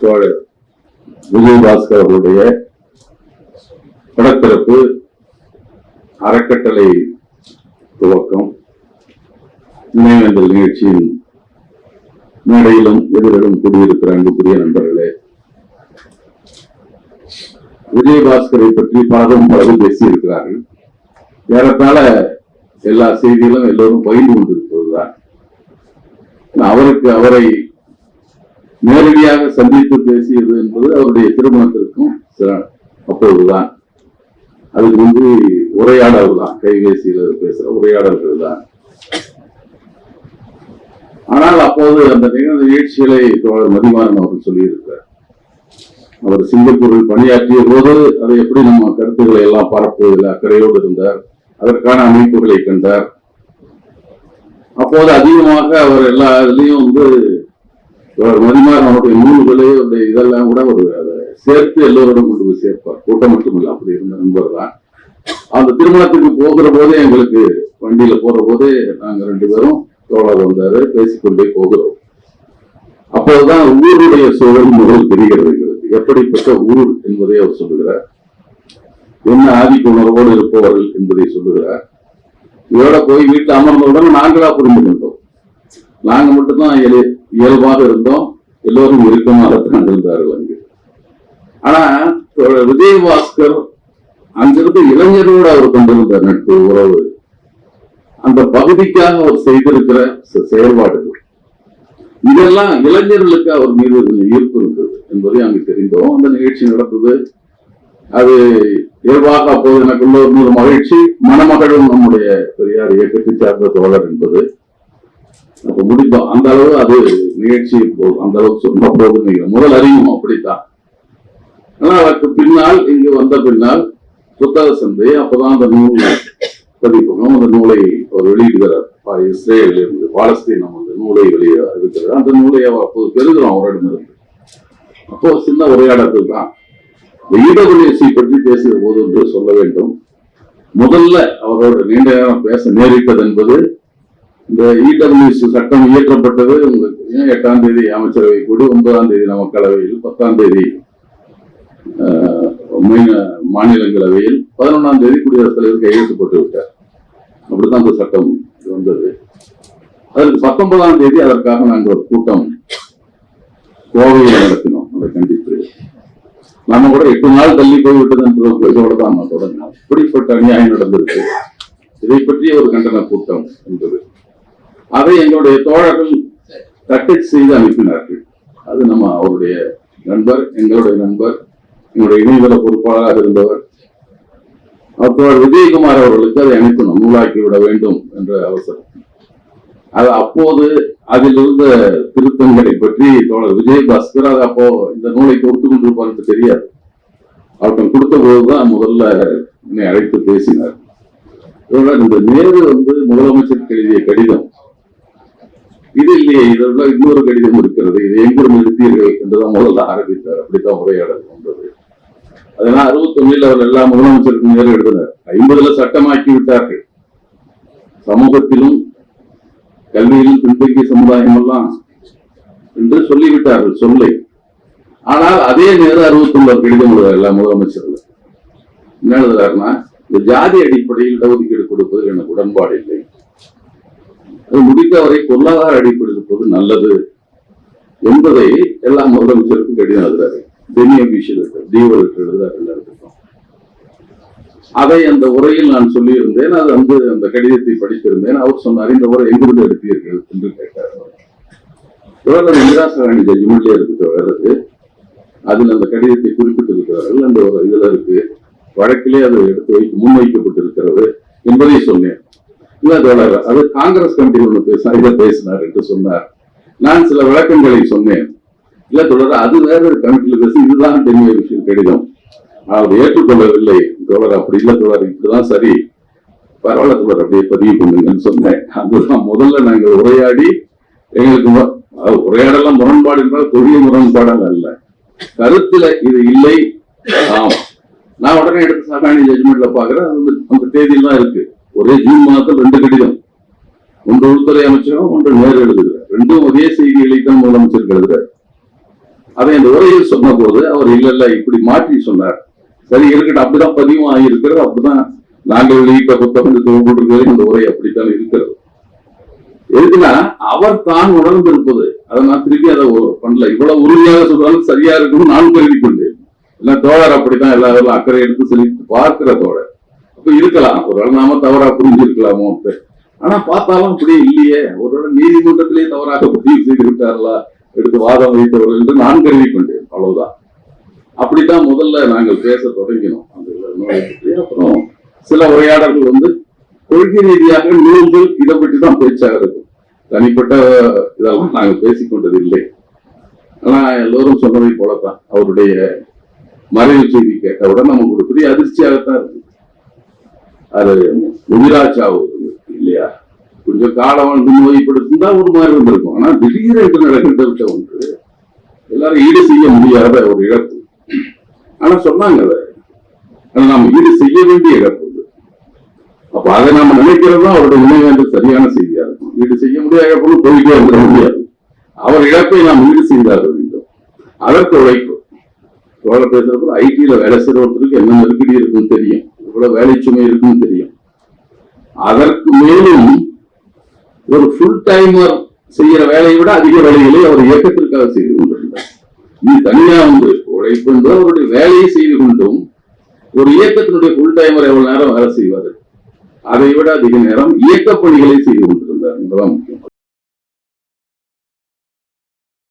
தோழர் விஜயபாஸ்கர் அவருடைய படத்திறப்பு அறக்கட்டளை துவக்கம் நினைவேந்தல் நிகழ்ச்சியின் மேடையிலும் எதிரிலும் கூடியிருக்கிற அன்புக்குரிய நண்பர்களே விஜயபாஸ்கரை பற்றி பலரும் பலரும் பேசியிருக்கிறார்கள். ஏறத்தாழ எல்லா செய்திகளும் எல்லோரும் பகிர்ந்து கொண்டிருப்பதுதான். அவருக்கு அவரை நேரடியாக சந்தித்து பேசியது என்பது அவருடைய திருமணத்திற்கும் சில- அப்பொழுதுதான் அதுக்கு வந்து உரையாடல் தான் கைபேசியில் பேசுற உரையாடல்கள் தான் ஆனால் அப்போது அந்த நிகழ்ந்த நிகழ்ச்சிகளை தோழர் மதிமாறன் அவர்கள் சொல்லியிருக்கிறார். அவர் சிங்கப்பூரில் பணியாற்றிய போது அதை எப்படி நம்ம கருத்துக்களை எல்லாம் பரப்புவதில் அக்கறையோடு இருந்தார் அதற்கான அமைப்புகளை கண்டார். அப்போது அதிகமாக அவர் எல்லா இதுலயும் வந்து அவர் மதிமாறன் அவருடைய நூல்களை இதெல்லாம் கூட ஒரு அதை சேர்த்து எல்லோரோடும் கொண்டு போய் சேர்ப்பார். கூட்டம் மட்டுமில்லை அப்படி இருந்த நண்பர் தான். அந்த திருமணத்துக்கு போகிற போதே எங்களுக்கு வண்டியில போற போதே நாங்க ரெண்டு பேரும் தோழர் வந்தாரு பேசிக்கொண்டே போகிறோம். அப்போதுதான் ஊருடைய சூழல் முதல் தெரிகிறது எங்களுக்கு. எப்படிப்பட்ட ஊர் என்பதை அவர் சொல்லுகிறார். என்ன ஆதிக்க உணர்வோடு இருப்பவர்கள் என்பதை சொல்லுகிறார். இதோட போய் வீட்டில் அமர்ந்தவுடன் நாங்களா புரிந்து கொண்டோம். நாங்க மட்டும்தான் இயல்- இயல்பாக இருந்தோம். எல்லோரும் இறுக்கமாகத்தான் இருந்தார்கள் அங்கு ஆனா விஜயபாஸ்கர் அங்கிருந்து இளைஞரோடு அவர் கொண்டிருந்த நட்பு உறவு அந்த பகுதிக்காக அவர் செய்திருக்கிற செயல்பாடுகள் இதெல்லாம் இளைஞர்களுக்கு அவர் மீது கொஞ்சம் ஈர்ப்பு இருந்தது என்பதை அங்கு தெரிந்தோம். அந்த நிகழ்ச்சி நடந்தது. அது இயல்பாக அப்போது எனக்குள்ள ஒரு மகிழ்ச்சி. மணமகளும் நம்முடைய பெரியார் இயக்கத்தை சார்ந்த தோழர் என்பது. அப்ப முடித்தோம் அந்த அளவு அது நிகழ்ச்சி போதும் அந்த அளவுக்கு சொன்ன போது முதல் அறிவும் அப்படித்தான். ஆனா அதற்கு பின்னால் இங்கு வந்த பின்னால் புத்தக சந்தை அப்பதான் அந்த நூல் பதிப்பகம் அந்த நூலை அவர் வெளியிடுகிறார். பா- இஸ்ரேலில் இருந்து பாலஸ்தீனம் அந்த நூலை வெளியே இருக்கிறது அந்த நூலை அவர் அப்போது பெறுகிறோம் அவரிடமிருந்து. அப்போ சின்ன உரையாடல்கள் தான் இடபிள்யூசி பற்றி பேசுகிற போது என்று சொல்ல வேண்டும். முதல்ல அவரோட நீண்ட நேரம் பேச நேரிட்டது என்பது இந்த இடபிள்யூசி சட்டம் இயற்றப்பட்டது உங்களுக்கு எட்டாம் தேதி அமைச்சரவை கூடி ஒன்பதாம் தேதி மக்களவையில் பத்தாம் தேதி மாநிலங்களவையில் பதினொன்றாம் தேதி குடியரசுத் தலைவர் கையெழுத்து போட்டு விட்டார். அப்படித்தான் அந்த சட்டம் வந்தது. அதற்கு பத்தொன்பதாம் தேதி அதற்காக நாங்கள் ஒரு கூட்டம் கோவையில் நடத்தினோம். அதை கண்டித்து. நம்ம கூட எட்டு நாள் தள்ளி போய்விட்டது என்ற இதோட தான் நான் தொடங்கினோம். இப்படிப்பட்ட அநியாயம் நடந்திருக்கு. இதை பற்றிய ஒரு கண்டன கூட்டம் என்பது. அதை எங்களுடைய தோழர்கள் தட்டச் செய்து அனுப்பினார்கள். அது நம்ம அவருடைய நண்பர் எங்களுடைய நண்பர் எங்களுடைய இணையதள பொறுப்பாளராக இருந்தவர். அப்போது விஜயகுமார் அவர்களுக்கு அதை அனுப்பணும் நூலாக்கி விட வேண்டும் என்ற அவசரம். அது அப்போது அதில் இருந்த திருத்தங்களை பற்றி தோழர் விஜயபாஸ்கர் அது அப்போ இந்த நூலை கொடுத்து கொண்டிருப்பார் தெரியாது. அவர்கள் கொடுத்த போதுதான் முதல்ல என்னை அழைத்து பேசினார். இதோட இந்த நேரு வந்து முதலமைச்சருக்கு எழுதிய கடிதம். இது இல்லையே இதெல்லாம் இன்னொரு கடிதம் இருக்கிறது. இது எங்கிருந்து எடுத்தீர்கள் என்றுதான் முதல்ல ஆரம்பித்தார். அப்படித்தான் உரையாடல் கொண்டது அதெல்லாம் அறுபத்தி ஒண்ணில் அவர் எல்லா முதலமைச்சருக்கும் நேரம் எழுதினார் ஐம்பதுல சட்டமாக்கி விட்டார்கள். சமூகத்திலும் கல்வியிலும் பின்தங்கிய சமுதாயம் எல்லாம் என்று சொல்லிவிட்டார்கள் சொல்லை. ஆனால் அதே நேரம் அறுபத்தி ஒன்பது கடிதம் எழுதுறார் எல்லா முதலமைச்சர்கள். என்ன எழுதுறாருன்னா இந்த ஜாதி அடிப்படையில் இடஒதுக்கீடு கொடுப்பதில் எனக்கு உடன்பாடு இல்லை. அது முடிந்தவரை பொருளாதார அடிப்படையில் இருப்பது நல்லது என்பதை எல்லா முதலமைச்சருக்கும் கடிதம் எழுதுறாரு. டெனி அபிஷியல் டிஓ எழுதுறாரு எல்லாருக்கும். அதை அந்த உரையில் நான் சொல்லியிருந்தேன். அது வந்து அந்த கடிதத்தை படித்திருந்தேன். அவர் சொன்னார் இந்த உரை எங்கிருந்து எடுத்தீர்கள் என்று கேட்டார். இவர்கள் இந்திரா சகாணி ஜட்ஜ்மெண்ட்ல இருக்கு அதில் அந்த கடிதத்தை குறிப்பிட்டிருக்கிறார்கள். அந்த ஒரு இதுல இருக்கு. வழக்கிலே அது எடுத்து வைத்து முன்வைக்கப்பட்டிருக்கிறது என்பதை சொன்னேன். இல்லை தோழர் அது காங்கிரஸ் கமிட்டி ஒன்று பேச இதை பேசினார் என்று சொன்னார். நான் சில விளக்கங்களை சொன்னேன். இல்லை தொடர் அது வேற ஒரு கமிட்டியில் பேசி இதுதான் டெல்லி விஷயம் கடிதம். அவர் ஏற்றுக்கொள்ளவில்லை. தொடர் அப்படி இல்லை தொடர் இப்படிதான் சரி. பரவாயில்ல தோழர் அப்படியே பதிவு பண்ணுங்கன்னு சொன்னேன். அதுதான் முதல்ல நாங்கள் உரையாடி எங்களுக்கு அது உரையாடலாம் முரண்பாடு என்றால் கொடிய முரண்பாடல் அல்ல. கருத்துல இது இல்லை. நான் உடனே எடுத்து சகாணி ஜட்மெண்ட்ல பாக்குறேன் அது வந்து அந்த தேதியெல்லாம் இருக்கு. ஒரே ஜூன் மாதத்தில் ரெண்டு கடிதம். ஒன்று உள்துறை அமைச்சரும் ஒன்று நேரு எழுதுகிறார். ரெண்டும் ஒரே செய்திகளை தான் முதலமைச்சருக்கு எழுதுறார். அதை இந்த உரையில் சொன்னபோது அவர் இல்ல இல்ல இப்படி மாற்றி சொன்னார். சரி இருக்கட்டும் அப்படிதான் பதிவும் ஆகியிருக்கிறது. அப்படிதான் நாங்கள் வெளியிட்ட புத்தகம் தொகுப்பிட்டிருக்கிறது இந்த உரை அப்படித்தான் இருக்கிறது. எதுக்குன்னா அவர் தான் உணர்ந்திருப்பது. அதை நான் திருப்பி அதை பண்ணல. இவ்வளவு உறுதியாக சொல்றாலும் சரியா இருக்கும்னு நான் கருதி கொண்டேன் இல்லை தோழர் அப்படித்தான் எல்லா வேலையும் அக்கறை எடுத்து சொல்லி பார்க்கிற தோழர். இருக்கலாம். ஒரு நாம தவறா புரிஞ்சிருக்கலாமோ ஆனா பார்த்தாலும் அப்படி இல்லையே. ஒரு நீதிமன்றத்திலே தவறாக பதிவு செய்து விட்டார்களா? எடுத்து வாதம் வைத்தவர்கள் என்று நான் கருதி கொண்டேன் அவ்வளவுதான். அப்படித்தான் முதல்ல நாங்கள் பேச தொடங்கினோம். அந்த அப்புறம் சில உரையாடல்கள் வந்து கொள்கை ரீதியாக நூல்கள் இதை பற்றி தான் பேச்சாக இருக்கும் தனிப்பட்ட இதெல்லாம் நாங்கள் பேசிக்கொண்டது இல்லை ஆனா எல்லோரும் சொன்னதை போலத்தான் அவருடைய மறைவு செய்தி கேட்டவுடன் நமக்கு ஒரு பெரிய அதிர்ச்சியாகத்தான் இருக்கு அது உயிராச்சாவு இல்லையா? கொஞ்சம் காலம் வந்து நோய்படுத்திருந்தா ஒரு மாதிரி இருந்திருக்கும் ஆனா திடீரென்று நடக்கின்ற விஷயம் ஒன்று எல்லாரும் ஈடு செய்ய முடியாத ஒரு இழப்பு. ஆனா சொன்னாங்க அதை. ஆனா நாம் ஈடு செய்ய வேண்டிய இழப்பு அப்ப அதை நாம நினைக்கிறது தான் அவருடைய நினைவேண்டு சரியான செய்தியா இருக்கும் ஈடு செய்ய முடியாத இழப்புன்னு போயிட்டே வந்துட முடியாது. அவர் இழப்பை நாம் ஈடு செய்தாக வேண்டும். அதற்கு உழைப்பு. தோழ பேசுறப்ப ஐடியில வேலை செய்யற ஒருத்தருக்கு என்ன நெருக்கடி இருக்குன்னு தெரியும். எவ்வளவு வேலை சுமை இருக்குன்னு தெரியும். அதற்கு மேலும் ஒரு ஃபுல் டைமர் செய்யற வேலையை விட அதிக வேலைகளை அவர் இயக்கத்திற்காக செய்து கொண்டிருந்தார். இது தனியா ஒன்று உழைப்பு என்பது அவருடைய வேலையை செய்து கொண்டும் ஒரு இயக்கத்தினுடைய ஃபுல் டைமர் எவ்வளவு நேரம் வேலை செய்வார்? அதை விட அதிக நேரம் இயக்க பணிகளை செய்து கொண்டிருந்தார் என்பதான் முக்கியம்.